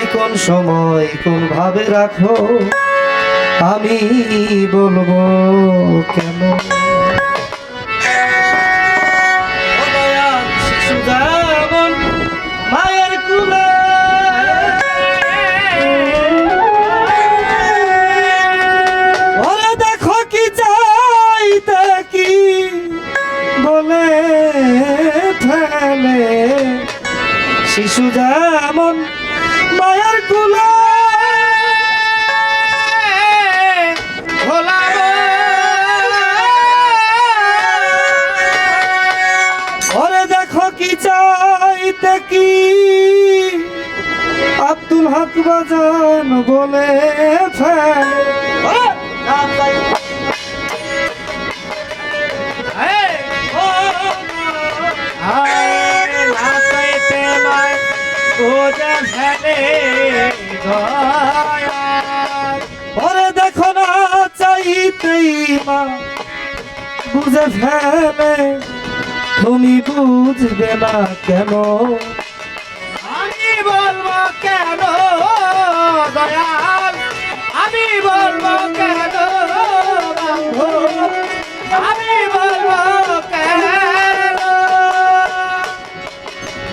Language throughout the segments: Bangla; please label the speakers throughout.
Speaker 1: আমায় কোন সময় কোন ভাবে রাখো আমি বলব কেন বাজান বলে ওরে দেখো না চাইতেই মা বুঝে ফেলে। তুমি বুঝবে না কেন?
Speaker 2: দয়াল আমি বলব কেন আমি বলব কেন?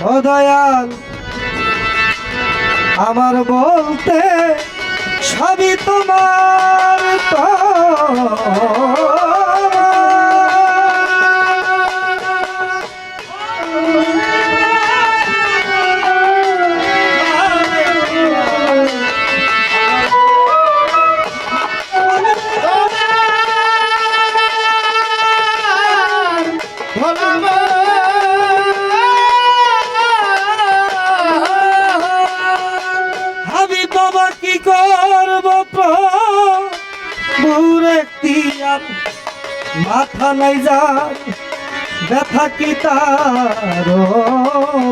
Speaker 1: ও দয়াল আমার বলতে সবই তোমার তিয়ার মাথা নাই যার ব্যথা কি তার?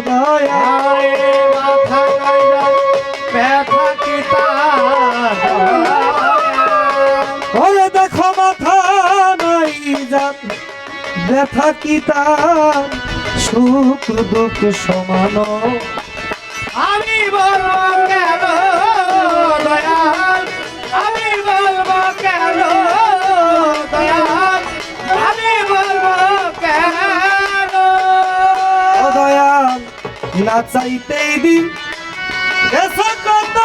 Speaker 1: দয়া ওরে দেখো মাথা নাই যার ব্যথা কি তার? সুখ দুঃখ সমান।
Speaker 2: আমি বলব
Speaker 1: চাইতেই দি এসে কত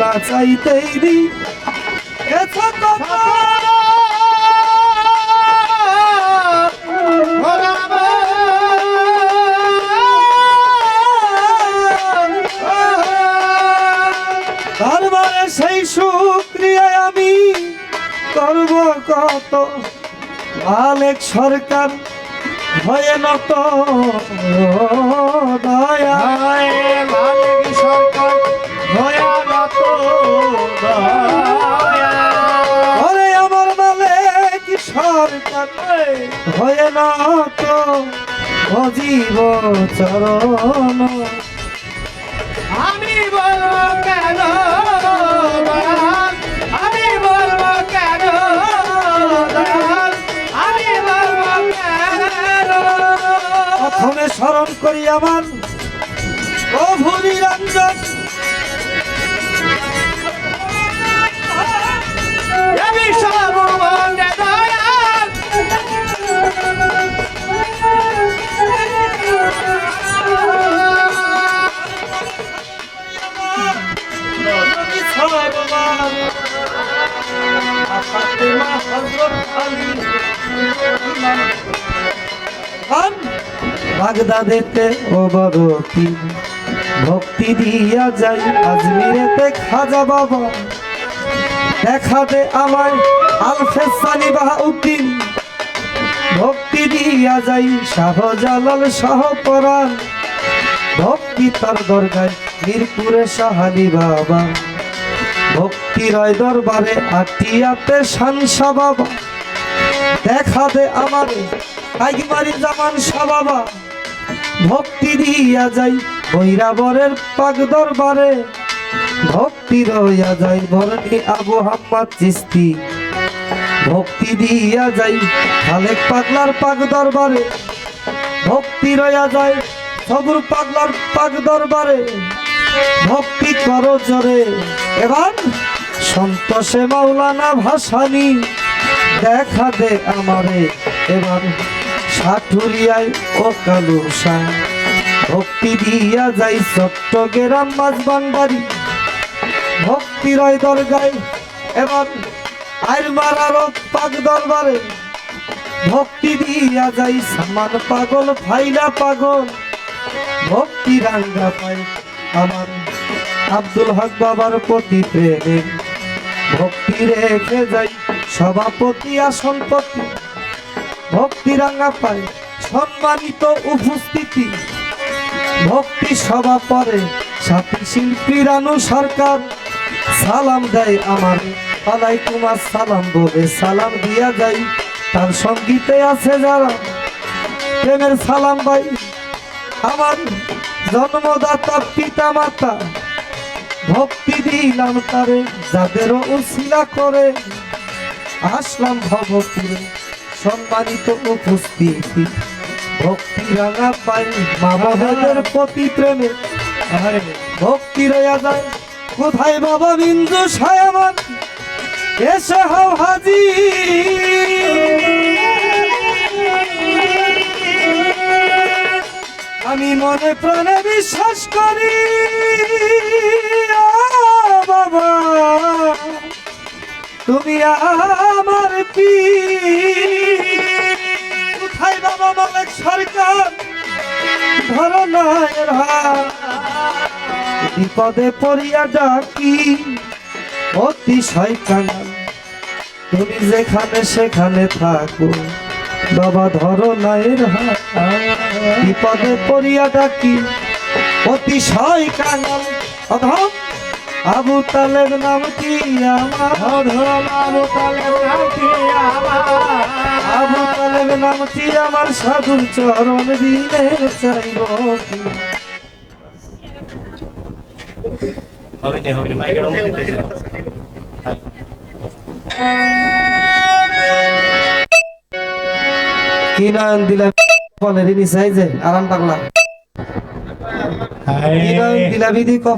Speaker 1: না চাইতেই দি এসে কত আমি করব কত? মালেক সরকার ভয়ে নত। দয়া। ওরে আমার মালেক সরকার ভয়ে নত। অজীব চরণ। আমার বাগদাদেতে ও বড় ভক্তি দিয়া যাই আজমিরেতে খাজা বাবা। দেখা দে আমায় আলফেসানি বাহাউদ্দিন। ভক্তি দিয়া যাই, শাহজালাল শাহপরাণ ভক্তি তার দরগায়, মিরপুরে সাহানি বাবা। ভক্তি রয় দরবারে আটিয়াতে শানসা বাবা। দেখা দে আমার আইগমারি জামান বাবা। ভক্তি দিয়া যাই, বৈরাবরের পাক দরবারে। ভক্তি রইয়া যাই ভরণী আবু হাম্মাদ চিস্তি ভক্তি দিয়া যাই, খালেক পাগলার পাক দরবারে। ভক্তি রইয়া যায় সবুর পাগলার পাক দরবারে। ভক্তি করো জোরে। এবার সন্তোষে মাওলানা ভাসানি, দেখা দে আমারে। এবার ভক্তি দিয়া যাই পাক দরবারে। ভক্তি যাই সামান পাগল, ফাইলা পাগল। ভক্তি রাঙ্গা পাই আমার আব্দুল হক বাবার প্রতি প্রেমে। ভক্তি রেখে যাই সভাপতি আসনপতি ভক্তি রাঙ্গা পাই সম্মানিত উপস্থিতি। ভক্তি সভা পরে সাথী শিল্পী রানু সরকার সালাম দেয় আমার। আলাইকুম সালাম বলে সালাম দিয়া যাই, তার সঙ্গীতে আছে যারা। প্রেমের সালাম ভাই, আমার জন্মদাতা পিতা মাতা ভক্তি দিলাম তারে, যাদেরও উশিলা করে। আসলাম ভবপুরে সম্মানিত উপস্থিতি। ভক্তি রাঙা পাই মা বাবাদের প্রতি প্রেমে। ভক্তি রয়া যায়। কোথায় বাবা বিন্দু সায়ামান? এসে হাও হাজি আমি মনে প্রাণে বিশ্বাস করি। বাবা। তুমি আমার পি কোথায় বাবা মালিক সরকার ধরো বিপদে পড়িয়া ডাকি অতিশয় কাঙাল তুমি যেখানে সেখানে থাকো, বাবা ধরো না এর হাত। বিপদে পড়িয়া ডাকি অতিশয় কাঙাল আবু তালের নাম কি আমার?
Speaker 2: আবু তালেব নামটি আমার?
Speaker 1: আবু তালের নাম কি আমার? সাধুর চরণ দিলে চাইব কি? কি দিলাম বলে রিনি সাইজে আরাম পাগলা কি দিলাম